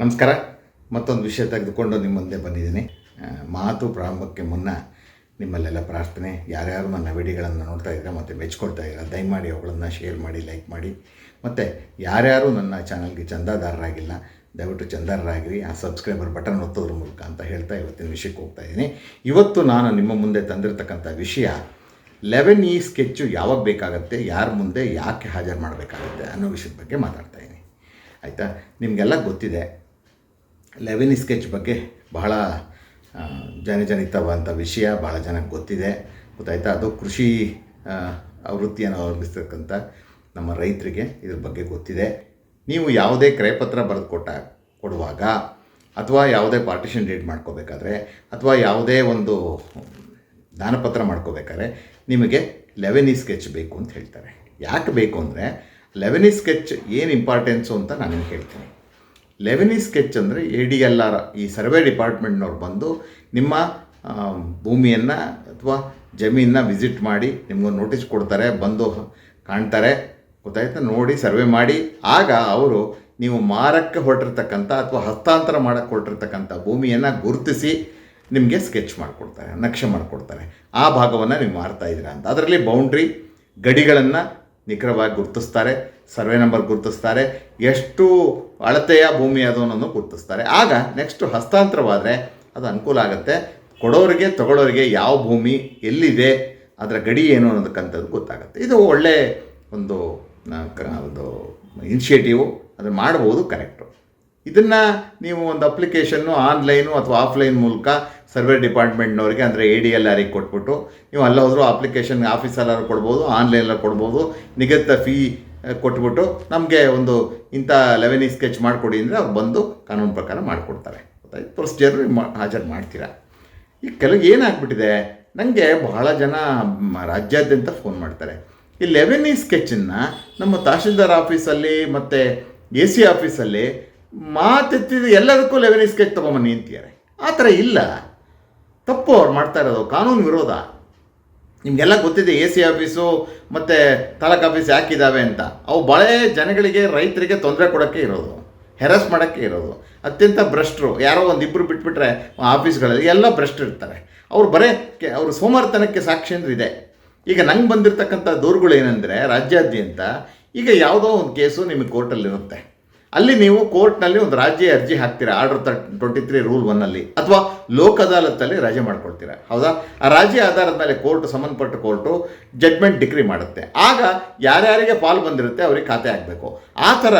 ನಮಸ್ಕಾರ. ಮತ್ತೊಂದು ವಿಷಯ ತೆಗೆದುಕೊಂಡು ನಿಮ್ಮ ಮುಂದೆ ಬಂದಿದ್ದೀನಿ. ಮಾತು ಪ್ರಾರಂಭಕ್ಕೆ ಮುನ್ನ ನಿಮ್ಮಲ್ಲೆಲ್ಲ ಪ್ರಾರ್ಥನೆ, ಯಾರ್ಯಾರು ನನ್ನ ವಿಡಿಯೋಗಳನ್ನು ನೋಡ್ತಾ ಇದ್ದೀರಾ ಮತ್ತು ಮೆಚ್ಕೊಳ್ತಾ ಇದ್ದೀರಾ ದಯಮಾಡಿ ಅವುಗಳನ್ನು ಶೇರ್ ಮಾಡಿ, ಲೈಕ್ ಮಾಡಿ. ಮತ್ತು ಯಾರ್ಯಾರು ನನ್ನ ಚಾನಲ್ಗೆ ಚಂದಾದಾರರಾಗಿಲ್ಲ, ದಯವಿಟ್ಟು ಚಂದಾರರಾಗಿರಿ. ಆ ಸಬ್ಸ್ಕ್ರೈಬರ್ ಬಟನ್ ಒತ್ತೋದ್ರ ಮೂಲಕ ಅಂತ ಹೇಳ್ತಾ ಇವತ್ತಿನ ವಿಷಯಕ್ಕೆ ಹೋಗ್ತಾ ಇದ್ದೀನಿ. ಇವತ್ತು ನಾನು ನಿಮ್ಮ ಮುಂದೆ ತಂದಿರತಕ್ಕಂಥ ವಿಷಯ, ಲೆವೆನ್ ಈ ಸ್ಕೆಚ್ಚು ಯಾವಾಗ ಬೇಕಾಗುತ್ತೆ, ಯಾರ ಮುಂದೆ ಯಾಕೆ ಹಾಜರು ಮಾಡಬೇಕಾಗುತ್ತೆ ಅನ್ನೋ ವಿಷಯದ ಬಗ್ಗೆ ಮಾತಾಡ್ತಾ ಇದ್ದೀನಿ. ಆಯಿತಾ? ನಿಮಗೆಲ್ಲ ಗೊತ್ತಿದೆ ಲೆವೆನ್ ಸ್ಕೆಚ್ ಬಗ್ಗೆ ಬಹಳ ಜನಜನಿತವಾದಂಥ ವಿಷಯ, ಬಹಳ ಜನಕ್ಕೆ ಗೊತ್ತಿದೆ. ಗೊತ್ತಾಯ್ತಾ? ಅದು ಕೃಷಿ ವೃತ್ತಿಯನ್ನು ಅವಲಂಬಿಸ್ತಕ್ಕಂಥ ನಮ್ಮ ರೈತರಿಗೆ ಇದ್ರ ಬಗ್ಗೆ ಗೊತ್ತಿದೆ. ನೀವು ಯಾವುದೇ ಕ್ರಯಪತ್ರ ಬರೆದು ಕೊಟ್ಟ ಕೊಡುವಾಗ ಅಥವಾ ಯಾವುದೇ ಪಾರ್ಟಿಷನ್ ಡೇಟ್ ಮಾಡ್ಕೋಬೇಕಾದ್ರೆ ಅಥವಾ ಯಾವುದೇ ಒಂದು ದಾನಪತ್ರ ಮಾಡ್ಕೋಬೇಕಾದ್ರೆ ನಿಮಗೆ ಲೆವೆನಿ ಸ್ಕೆಚ್ ಬೇಕು ಅಂತ ಹೇಳ್ತಾರೆ. ಯಾಕೆ ಬೇಕು ಅಂದರೆ ಲೆವೆನಿ ಸ್ಕೆಚ್ ಏನು ಇಂಪಾರ್ಟೆನ್ಸು ಅಂತ ನಾನು ಹೇಳ್ತೀನಿ. ಲೆವೆನಿ ಸ್ಕೆಚ್ ಅಂದರೆ ಎ ಡಿ ಎಲ್ ಆರ್, ಈ ಸರ್ವೆ ಡಿಪಾರ್ಟ್ಮೆಂಟ್ನವ್ರು ಬಂದು ನಿಮ್ಮ ಭೂಮಿಯನ್ನು ಅಥವಾ ಜಮೀನನ್ನ ವಿಸಿಟ್ ಮಾಡಿ ನಿಮಗೆ ನೋಟಿಸ್ ಕೊಡ್ತಾರೆ, ಬಂದು ಕಾಣ್ತಾರೆ, ಗೊತ್ತಾಯ್ತಾ? ನೋಡಿ ಸರ್ವೆ ಮಾಡಿ. ಆಗ ಅವರು ನೀವು ಮಾರಕ್ಕೆ ಹೊರಟಿರ್ತಕ್ಕಂಥ ಅಥವಾ ಹಸ್ತಾಂತರ ಮಾಡಕ್ಕೆ ಹೊರಟಿರ್ತಕ್ಕಂಥ ಭೂಮಿಯನ್ನು ಗುರುತಿಸಿ ನಿಮಗೆ ಸ್ಕೆಚ್ ಮಾಡಿಕೊಡ್ತಾರೆ, ನಕ್ಷೆ ಮಾಡಿಕೊಡ್ತಾರೆ. ಆ ಭಾಗವನ್ನು ನೀವು ಮಾರ್ತಾ ಇದ್ದೀರಾ ಅಂತ. ಅದರಲ್ಲಿ ಬೌಂಡ್ರಿ, ಗಡಿಗಳನ್ನು ನಿಖರವಾಗಿ ಗುರುತಿಸ್ತಾರೆ. ಸರ್ವೆ ನಂಬರ್ ಗುರುತಿಸ್ತಾರೆ. ಎಷ್ಟು ಅಳತೆಯ ಭೂಮಿ ಅದು ಅನ್ನೋದನ್ನು ಗುರುತಿಸ್ತಾರೆ. ಆಗ ನೆಕ್ಸ್ಟ್ ಹಸ್ತಾಂತರವಾದರೆ ಅದು ಅನುಕೂಲ ಆಗುತ್ತೆ. ಕೊಡೋರಿಗೆ, ತಗೊಳ್ಳೋರಿಗೆ ಯಾವ ಭೂಮಿ ಎಲ್ಲಿದೆ, ಅದರ ಗಡಿ ಏನು ಅನ್ನೋದಕ್ಕಂಥದ್ದು ಗೊತ್ತಾಗುತ್ತೆ. ಇದು ಒಳ್ಳೆ ಒಂದು ಒಂದು ಇನಿಷಿಯೇಟಿವು ಅದನ್ನು ಮಾಡ್ಬೋದು ಕರೆಕ್ಟು ಇದನ್ನು ನೀವು ಒಂದು ಅಪ್ಲಿಕೇಶನ್ನು ಆನ್ಲೈನು ಅಥವಾ ಆಫ್ಲೈನ್ ಮೂಲಕ ಸರ್ವೆ ಡಿಪಾರ್ಟ್ಮೆಂಟ್ನವ್ರಿಗೆ, ಅಂದರೆ ಎ ಡಿ ಎಲ್ ಆರಿಗೆ ಕೊಟ್ಬಿಟ್ಟು, ನೀವು ಅಲ್ಲ ಹೋದರೂ ಅಪ್ಲಿಕೇಶನ್ ಆಫೀಸಲ್ಲಾರು ಕೊಡ್ಬೋದು ಆನ್ಲೈನಲ್ಲಿ ಕೊಡ್ಬೋದು. ನಿಗದಿತ ಫೀ ಕೊಟ್ಬಿಟ್ಟು ನಮಗೆ ಒಂದು ಇಂಥ ಲೆವೆನಿ ಸ್ಕೆಚ್ ಮಾಡಿಕೊಡಿ ಅಂದರೆ ಅವ್ರು ಬಂದು ಕಾನೂನು ಪ್ರಕಾರ ಮಾಡಿಕೊಡ್ತಾರೆ. ಗೊತ್ತಾಯ್ತು? ಪ್ರೊಸೀಜರ್ ಹಾಜರು ಮಾಡ್ತೀರಾ. ಈ ಕೆಲವು ಏನಾಗ್ಬಿಟ್ಟಿದೆ? ನನಗೆ ಬಹಳ ಜನ ಮ, ರಾಜ್ಯಾದ್ಯಂತ ಫೋನ್ ಮಾಡ್ತಾರೆ. ಈ ಲೆವೆನಿ ಸ್ಕೆಚನ್ನು ನಮ್ಮ ತಹಶೀಲ್ದಾರ್ ಆಫೀಸಲ್ಲಿ ಮತ್ತು ಎ ಸಿ ಆಫೀಸಲ್ಲಿ ಮಾತೆತ್ತಿದ ಎಲ್ಲದಕ್ಕೂ ಲೆವೆನಿ ಸ್ಕೆಚ್ ತೊಗೊಂಬನ್ನಿ ಅಂತಿದ್ದಾರೆ. ಆ ಥರ ಇಲ್ಲ. ತಪ್ಪು ಅವ್ರು ಮಾಡ್ತಾ ಇರೋದು. ಕಾನೂನು ವಿರೋಧ. ನಿಮಗೆಲ್ಲ ಗೊತ್ತಿದೆ ಎ ಸಿ ಆಫೀಸು ಮತ್ತು ತಾಲೂಕು ಆಫೀಸ್ ಯಾಕಿದ್ದಾವೆ ಅಂತ. ಅವು ಬಳೆ ಜನಗಳಿಗೆ, ರೈತರಿಗೆ ತೊಂದರೆ ಕೊಡೋಕ್ಕೆ ಇರೋದು ಹೆರಸ್ ಮಾಡೋಕ್ಕೆ ಇರೋದು. ಅತ್ಯಂತ ಭ್ರಷ್ಟರು, ಯಾರೋ ಒಂದಿಬ್ಬರು ಬಿಟ್ಬಿಟ್ರೆ ಆಫೀಸ್ಗಳಲ್ಲಿ ಎಲ್ಲ ಭ್ರಷ್ಟರು ಇರ್ತಾರೆ. ಅವ್ರು ಬರೇ ಅವ್ರ ಸೋಮಾರ್ತನಕ್ಕೆ ಸಾಕ್ಷಿ ಅಂದ್ರೆ ಇದೆ. ಈಗ ನಂಗೆ ಬಂದಿರತಕ್ಕಂಥ ದೂರುಗಳು ಏನಂದರೆ, ರಾಜ್ಯಾದ್ಯಂತ ಈಗ ಯಾವುದೋ ಒಂದು ಕೇಸು ನಿಮಗೆ ಕೋರ್ಟಲ್ಲಿರುತ್ತೆ ಅಲ್ಲಿ ನೀವು ಕೋರ್ಟ್ನಲ್ಲಿ ಒಂದು ರಾಜ್ಯ ಅರ್ಜಿ ಹಾಕ್ತೀರಾ ಆರ್ಡರ್ ಟ್ವೆಂಟಿ ತ್ರೀ ರೂಲ್ ಒನ್ನಲ್ಲಿ ಅಥವಾ ಲೋಕ್ ಅದಾಲತ್ತಲ್ಲಿ ರಜೆ ಮಾಡ್ಕೊಳ್ತೀರಾ? ಹೌದಾ? ಆ ರಾಜ್ಯ ಆಧಾರದ ಮೇಲೆ ಕೋರ್ಟ್ ಸಂಬಂಧಪಟ್ಟ ಕೋರ್ಟು ಜಡ್ಮೆಂಟ್ ಡಿಕ್ರಿ ಮಾಡುತ್ತೆ. ಆಗ ಯಾರ್ಯಾರಿಗೆ ಪಾಲು ಬಂದಿರುತ್ತೆ ಅವ್ರಿಗೆ ಖಾತೆ ಹಾಕಬೇಕು. ಆ ಥರ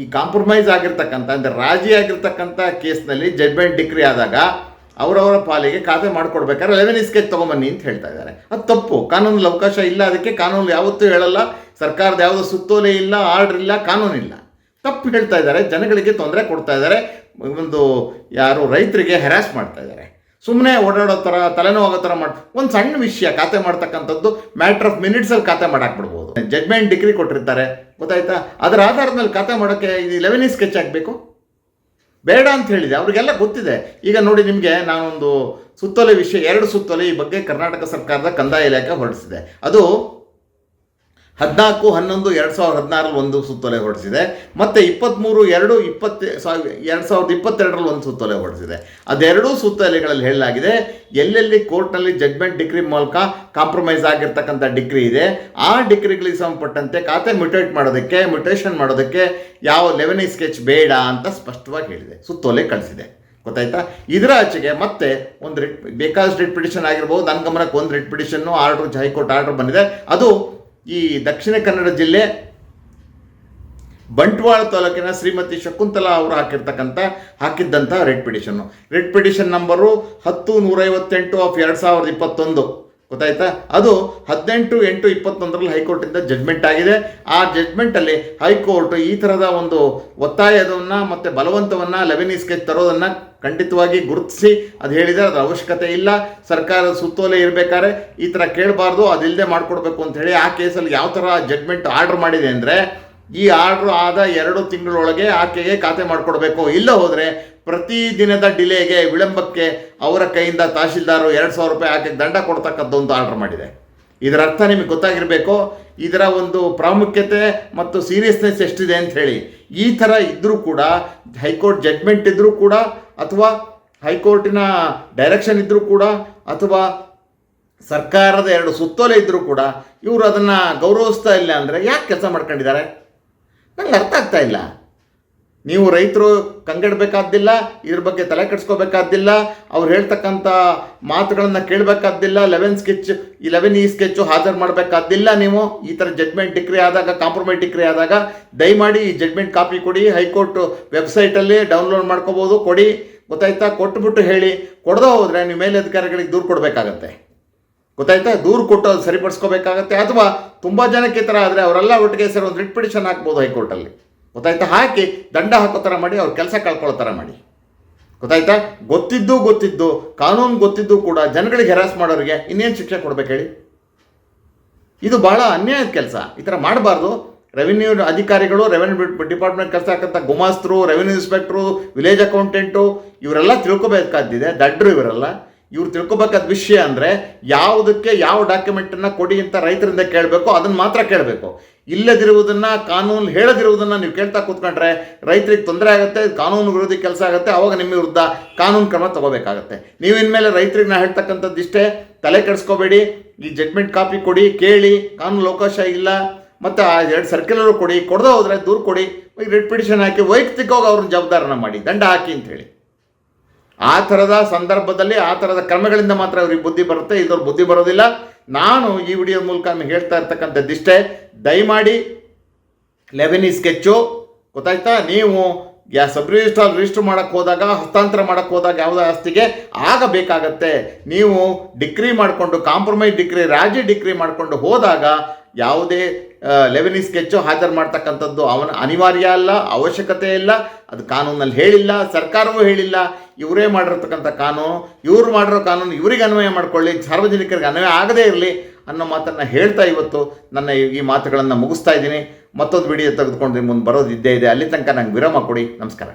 ಈ ಕಾಂಪ್ರಮೈಸ್ ಆಗಿರ್ತಕ್ಕಂಥ, ಅಂದರೆ ರಾಜಿ ಆಗಿರ್ತಕ್ಕಂಥ ಕೇಸ್ನಲ್ಲಿ ಜಡ್ಮೆಂಟ್ ಡಿಕ್ರಿ ಆದಾಗ ಅವರವರ ಪಾಲಿಗೆ ಖಾತೆ ಮಾಡ್ಕೊಡ್ಬೇಕಾದ್ರೆ ಲೆವೆನ್ ಸ್ಕೆಚ್ ತೊಗೊಂಬನ್ನಿ ಅಂತ ಹೇಳ್ತಾ ಇದ್ದಾರೆ. ಅದು ತಪ್ಪು. ಕಾನೂನಲ್ಲಿ ಅವಕಾಶ ಇಲ್ಲ, ಅದಕ್ಕೆ ಕಾನೂನು ಯಾವತ್ತೂ ಹೇಳಲ್ಲ, ಸರ್ಕಾರದ ಯಾವುದೋ ಸುತ್ತೋಲೆ ಇಲ್ಲ ಆರ್ಡ್ರ್ ಇಲ್ಲ, ಕಾನೂನಿಲ್ಲ. ತಪ್ಪು ಹೇಳ್ತಾ ಇದ್ದಾರೆ, ಜನಗಳಿಗೆ ತೊಂದರೆ ಕೊಡ್ತಾ ಇದ್ದಾರೆ, ಒಂದು ಯಾರು ರೈತರಿಗೆ ಹೆರಾಸ್ ಮಾಡ್ತಾ ಇದ್ದಾರೆ. ಸುಮ್ಮನೆ ಓಡಾಡೋ ಥರ ತಲೆನೋವಾಗೋ ಥರ ಮಾಡಿ, ಒಂದು ಸಣ್ಣ ವಿಷಯ, ಖಾತೆ ಮಾಡ್ತಕ್ಕಂಥದ್ದು ಮ್ಯಾಟ್ರ್ ಆಫ್ ಮಿನಿಟ್ಸಲ್ಲಿ ಖಾತೆ ಮಾಡಾಕ್ಬಿಡ್ಬೋದು. ಜಡ್ಮೆಂಟ್ ಡಿಗ್ರಿ ಕೊಟ್ಟಿರ್ತಾರೆ, ಗೊತ್ತಾಯ್ತಾ? ಅದರ ಆಧಾರದ ಮೇಲೆ ಖಾತೆ ಮಾಡೋಕ್ಕೆ ಇದು ಲೆವೆನಿ ಸ್ಕೆಚ್ ಆಗಬೇಕು ಬೇಡ ಅಂತ ಹೇಳಿದೆ, ಅವರಿಗೆಲ್ಲ ಗೊತ್ತಿದೆ. ಈಗ ನೋಡಿ ನಿಮಗೆ ನಾನೊಂದು ಸುತ್ತೋಲೆ ವಿಷಯ, ಎರಡು ಸುತ್ತೋಲೆ ಈ ಬಗ್ಗೆ ಕರ್ನಾಟಕ ಸರ್ಕಾರದ ಕಂದಾಯ ಇಲಾಖೆ ಹೊರಡಿಸಿದೆ. ಅದು ಹದಿನಾಲ್ಕು, ಹನ್ನೊಂದು, ಎರಡು ಸಾವಿರದ ಹದಿನಾರಲ್ಲಿ ಒಂದು ಸುತ್ತೋಲೆ ಹೊರಡಿಸಿದೆ ಮತ್ತು ಇಪ್ಪತ್ತ್ಮೂರು ಎರಡು, ಇಪ್ಪತ್ತು ಸಾವಿರ ಎರಡು ಸಾವಿರದ ಇಪ್ಪತ್ತೆರಡರಲ್ಲಿ ಒಂದು ಸುತ್ತೋಲೆ ಹೊರಡಿಸಿದೆ ಅದೆರಡೂ ಸುತ್ತೋಲೆಗಳಲ್ಲಿ ಹೇಳಲಾಗಿದೆ, ಎಲ್ಲೆಲ್ಲಿ ಕೋರ್ಟ್ನಲ್ಲಿ ಜಡ್ಮೆಂಟ್ ಡಿಗ್ರಿ ಮೂಲಕ ಕಾಂಪ್ರಮೈಸ್ ಆಗಿರ್ತಕ್ಕಂಥ ಡಿಗ್ರಿ ಇದೆ, ಆ ಡಿಗ್ರಿಗಳಿಗೆ ಸಂಬಂಧಪಟ್ಟಂತೆ ಖಾತೆ ಮ್ಯುಟೇಟ್ ಮಾಡೋದಕ್ಕೆ ಮ್ಯುಟೇಷನ್ ಮಾಡೋದಕ್ಕೆ ಯಾವ ಲೆವೆನಿ ಸ್ಕೆಚ್ ಬೇಡ ಅಂತ ಸ್ಪಷ್ಟವಾಗಿ ಹೇಳಿದೆ. ಸುತ್ತೋಲೆ ಕಳಿಸಿದೆ. ಗೊತ್ತಾಯ್ತಾ? ಇದರ ಆಚೆಗೆ ಮತ್ತೆ ಒಂದು ರಿಟ್, ಬೇಕಾದಷ್ಟು ರಿಟ್ ಪಿಟಿಷನ್ ಆಗಿರ್ಬೋದು. ನನ್ನ ಗಮನಕ್ಕೆ ಒಂದು writ petition order, high court order ಬಂದಿದೆ. ಅದು ಈ ದಕ್ಷಿಣ ಕನ್ನಡ ಜಿಲ್ಲೆ ಬಂಟ್ವಾಳ ತಾಲೂಕಿನ ಶ್ರೀಮತಿ ಶಕುಂತಲಾ ಅವರು ಹಾಕಿರ್ತಕ್ಕಂಥ ಹಾಕಿದ್ದಂಥ writ petition. Writ petition number ಹತ್ತು ನೂರೈವತ್ತೆಂಟು ಆಫ್ ಎರಡು ಸಾವಿರದ ಇಪ್ಪತ್ತೊಂದು. ಗೊತ್ತಾಯ್ತಾ? ಅದು ಹದಿನೆಂಟು ಎಂಟು ಇಪ್ಪತ್ತೊಂದರಲ್ಲಿ ಹೈಕೋರ್ಟಿಂದ ಜಡ್ಮೆಂಟ್ ಆಗಿದೆ. ಆ ಜಡ್ಮೆಂಟಲ್ಲಿ ಹೈಕೋರ್ಟ್ ಈ ಥರದ ಒಂದು ಒತ್ತಾಯದವನ್ನು ಮತ್ತು ಬಲವಂತವನ್ನು ಲೆವೆನಿ ಸ್ಕೆಚ್ ತರೋದನ್ನು ಖಂಡಿತವಾಗಿ ಗುರುತಿಸಿ ಅದು ಹೇಳಿದರೆ ಅದರ ಅವಶ್ಯಕತೆ ಇಲ್ಲ. ಸರ್ಕಾರದ ಸುತ್ತೋಲೆ ಇರಬೇಕಾದ್ರೆ ಈ ಥರ ಕೇಳಬಾರ್ದು ಅದಿಲ್ಲದೆ ಮಾಡಿಕೊಡ್ಬೇಕು ಅಂತ ಹೇಳಿ ಆ ಕೇಸಲ್ಲಿ ಯಾವ ಥರ ಜಡ್ಮೆಂಟ್ ಆರ್ಡರ್ ಮಾಡಿದೆ ಅಂದರೆ ಈ ಆರ್ಡ್ರ್ ಆದ ಎರಡು ತಿಂಗಳೊಳಗೆ ಆಕೆಗೆ ಖಾತೆ ಮಾಡಿಕೊಡ್ಬೇಕು. ಇಲ್ಲ ಹೋದರೆ ಪ್ರತಿ ದಿನದ ಡಿಲೇಗೆ ವಿಳಂಬಕ್ಕೆ ಅವರ ಕೈಯಿಂದ ತಹಶೀಲ್ದಾರು ಎರಡು ಸಾವಿರ ರೂಪಾಯಿ ಆಕೆಗೆ ದಂಡ ಕೊಡ್ತಕ್ಕದ್ದು ಒಂದು ಆರ್ಡರ್ ಮಾಡಿದೆ. ಇದರ ಅರ್ಥ ನಿಮಗೆ ಗೊತ್ತಾಗಿರಬೇಕು. ಇದರ ಒಂದು ಪ್ರಾಮುಖ್ಯತೆ ಮತ್ತು ಸೀರಿಯಸ್ನೆಸ್ ಎಷ್ಟಿದೆ ಅಂತ ಹೇಳಿ. ಈ ಥರ ಇದ್ದರೂ ಕೂಡ, ಹೈಕೋರ್ಟ್ ಜಡ್ಮೆಂಟ್ ಇದ್ದರೂ ಕೂಡ, ಅಥವಾ ಹೈಕೋರ್ಟಿನ ಡೈರೆಕ್ಷನ್ ಇದ್ದರೂ ಕೂಡ, ಅಥವಾ ಸರ್ಕಾರದ ಎರಡು ಸುತ್ತೋಲೆ ಇದ್ದರೂ ಕೂಡ, ಇವರು ಅದನ್ನು ಗೌರವಿಸ್ತಾ ಇಲ್ಲ ಅಂದರೆ ಯಾಕೆ ಕೆಲಸ ಮಾಡ್ಕೊಂಡಿದ್ದಾರೆ? ನನಗೆ ಅರ್ಥ ಆಗ್ತಾ ಇಲ್ಲ. ನೀವು ರೈತರು ಕಂಗೆಡಬೇಕಾದ್ದಿಲ್ಲ, ಇದ್ರ ಬಗ್ಗೆ ತಲೆ ಕೆಡಿಸ್ಕೋಬೇಕಾದ್ದಿಲ್ಲ, ಅವ್ರು ಹೇಳ್ತಕ್ಕಂಥ ಮಾತುಗಳನ್ನು ಕೇಳಬೇಕಾದ್ದಿಲ್ಲ ಲೆವೆನ್ ಸ್ಕೆಚ್ ಈ ಲೆವೆನ್ ಈ ಸ್ಕೆಚ್ಚು ಹಾಜರು ಮಾಡಬೇಕಾದ್ದಿಲ್ಲ ನೀವು, ಈ ಥರ ಜಡ್ಮೆಂಟ್ ಡಿಕ್ರಿ ಆದಾಗ ಕಾಂಪ್ರಮೈಸ್ ಡಿಕ್ರಿ ಆದಾಗ, ದಯಮಾಡಿ ಈ ಜಡ್ಮೆಂಟ್ ಕಾಪಿ ಕೊಡಿ, ಹೈಕೋರ್ಟ್ ವೆಬ್ಸೈಟಲ್ಲಿ ಡೌನ್ಲೋಡ್ ಮಾಡ್ಕೋಬೋದು, ಕೊಡಿ, ಗೊತ್ತಾಯ್ತಾ? ಕೊಟ್ಬಿಟ್ಟು ಹೇಳಿ, ಕೊಡದೇ ಹೋದರೆ ನೀವು ಮೇಲಧಿಕಾರಿಗಳಿಗೆ ದೂರು ಕೊಡಬೇಕಾಗತ್ತೆ. ಗೊತ್ತಾಯ್ತಾ? ದೂರು ಕೊಟ್ಟು ಅದು ಸರಿಪಡಿಸ್ಕೋಬೇಕಾಗತ್ತೆ ಅಥವಾ ತುಂಬ ಜನಕ್ಕೆ ಈ ಥರ ಆದರೆ ಅವರೆಲ್ಲ ಒಟ್ಟಿಗೆ ಸೇರಿ ಒಂದು ರಿಟ್ ಪಿಟಿಷನ್ ಹಾಕ್ಬೋದು ಹೈಕೋರ್ಟಲ್ಲಿ. ಗೊತ್ತಾಯ್ತಾ? ಹಾಕಿ ದಂಡ ಹಾಕೋ ಥರ ಮಾಡಿ, ಅವ್ರ ಕೆಲಸ ಕಳ್ಕೊಳ್ಳೋ ಥರ ಮಾಡಿ. ಗೊತ್ತಾಯ್ತಾ? ಗೊತ್ತಿದ್ದು ಗೊತ್ತಿದ್ದು, ಕಾನೂನು ಗೊತ್ತಿದ್ದು ಕೂಡ ಜನಗಳಿಗೆ ಹೆರಾಸ್ ಮಾಡೋರಿಗೆ ಇನ್ನೇನು ಶಿಕ್ಷೆ ಕೊಡ್ಬೇಕು ಹೇಳಿ? ಇದು ಭಾಳ ಅನ್ಯಾಯದ ಕೆಲಸ. ಈ ಥರ ಮಾಡಬಾರ್ದು. ರೆವಿನ್ಯೂ ಅಧಿಕಾರಿಗಳು ರೆವಿನ್ಯೂ ಡಿಪಾರ್ಟ್ಮೆಂಟ್ ಕೆಲಸ ಹಾಕಂತ ಗುಮಾಸ್ತರು ರೆವಿನ್ಯೂ ಇನ್ಸ್ಪೆಕ್ಟ್ರು ವಿಲೇಜ್ ಅಕೌಂಟೆಂಟು ಇವರೆಲ್ಲ ತಿಳ್ಕೊಬೇಕಾದಿದೆ ದಡ್ಡರು ಇವರೆಲ್ಲ. ಇವ್ರು ತಿಳ್ಕೊಬೇಕಾದ ವಿಷಯ ಅಂದರೆ ಯಾವುದಕ್ಕೆ ಯಾವ ಡಾಕ್ಯುಮೆಂಟನ್ನು ಕೊಡಿ ಅಂತ ರೈತರಿಂದ ಕೇಳಬೇಕು ಅದನ್ನು ಮಾತ್ರ ಕೇಳಬೇಕು. ಇಲ್ಲದಿರುವುದನ್ನು, ಕಾನೂನು ಹೇಳದಿರುವುದನ್ನು ನೀವು ಕೇಳ್ತಾ ಕೂತ್ಕೊಂಡ್ರೆ ರೈತರಿಗೆ ತೊಂದರೆ ಆಗುತ್ತೆ, ಕಾನೂನು ವಿರೋಧಿ ಕೆಲಸ ಆಗುತ್ತೆ, ಅವಾಗ ನಿಮ್ಮ ವಿರುದ್ಧ ಕಾನೂನು ಕ್ರಮ ತಗೋಬೇಕಾಗತ್ತೆ. ನೀವು ಇನ್ಮೇಲೆ ರೈತರಿಗೆ ನಾ ಹೇಳ್ತಕ್ಕಂಥದ್ದು ಇಷ್ಟೇ, ತಲೆ ಕೆಡಿಸ್ಕೋಬೇಡಿ, ಈ ಜಡ್ಮೆಂಟ್ ಕಾಪಿ ಕೊಡಿ, ಕೇಳಿ, ಕಾನೂನು ಅವಕಾಶ ಇಲ್ಲ, ಮತ್ತು ಆ ಎರಡು ಸರ್ಕ್ಯುಲರು ಕೊಡಿ, ಕೊಡದೆ ಹೋದರೆ ದೂರು ಕೊಡಿ ರೆಡ್ ಪಿಟಿಷನ್ ಹಾಕಿ ವೈಯಕ್ತಿಕವಾಗಿ ಅವ್ರನ್ನ ಜವಾಬ್ದಾರನ ಮಾಡಿ, ದಂಡ ಹಾಕಿ ಅಂತ ಹೇಳಿ. ಆ ಥರದ ಸಂದರ್ಭದಲ್ಲಿ ಆ ಥರದ ಕ್ರಮಗಳಿಂದ ಮಾತ್ರ ಅವ್ರಿಗೆ ಬುದ್ಧಿ ಬರುತ್ತೆ ಇದ್ರ ಬುದ್ಧಿ ಬರೋದಿಲ್ಲ. ನಾನು ಈ ವಿಡಿಯೋ ಮೂಲಕ ನಿಮ್ಗೆ ಹೇಳ್ತಾ ಇರ್ತಕ್ಕಂಥದ್ದಿಷ್ಟೇ ದಯಮಾಡಿ ಲೆವೆನ್ ಸ್ಕೆಚ್ಚು ಗೊತ್ತಾಯ್ತಾ? ನೀವು ಯಾ ಸಬ್ ರಿಜಿಸ್ಟ್ರಲ್ಲಿ ರಿಜಿಸ್ಟರ್ ಮಾಡೋಕ್ಕೆ ಹೋದಾಗ, ಹಸ್ತಾಂತರ ಮಾಡೋಕ್ಕೆ ಹೋದಾಗ ಯಾವುದೇ ಆಸ್ತಿಗೆ ಆಗ ಬೇಕಾಗತ್ತೆ ನೀವು ಡಿಗ್ರಿ ಮಾಡಿಕೊಂಡು, ಕಾಂಪ್ರಮೈಸ್ ಡಿಗ್ರಿ, ರಾಜಿ ಡಿಗ್ರಿ ಮಾಡಿಕೊಂಡು ಹೋದಾಗ ಯಾವುದೇ ಲೆವೆನ್ ಸ್ಕೆಚ್ಚು ಹಾಜರು ಮಾಡ್ತಕ್ಕಂಥದ್ದು ಅವನ ಅನಿವಾರ್ಯ ಅಲ್ಲ, ಅವಶ್ಯಕತೆ ಇಲ್ಲ, ಅದು ಕಾನೂನಲ್ಲಿ ಹೇಳಿಲ್ಲ, ಸರ್ಕಾರವೂ ಹೇಳಿಲ್ಲ. ಇವರೇ ಮಾಡಿರ್ತಕ್ಕಂಥ ಕಾನೂನು, ಇವರು ಮಾಡಿರೋ ಕಾನೂನು ಇವರಿಗೆ ಅನ್ವಯ ಮಾಡಿಕೊಳ್ಳಿ, ಸಾರ್ವಜನಿಕರಿಗೆ ಅನ್ವಯ ಆಗದೇ ಇರಲಿ ಅನ್ನೋ ಮಾತನ್ನು ಹೇಳ್ತಾ ಇವತ್ತು ನನ್ನ ಈ- ಮಾತುಗಳನ್ನು ಮುಗಿಸ್ತಾ ಇದ್ದೀನಿ. ಮತ್ತೊಂದು ವಿಡಿಯೋ ತೆಗೆದುಕೊಂಡು ಮುಂದೆ ಬರೋದು ಇದ್ದೇ ಇದೆ. ಅಲ್ಲಿ ತನಕ ನಂಗೆ ವಿರಾಮ ಕೊಡಿ. ನಮಸ್ಕಾರ.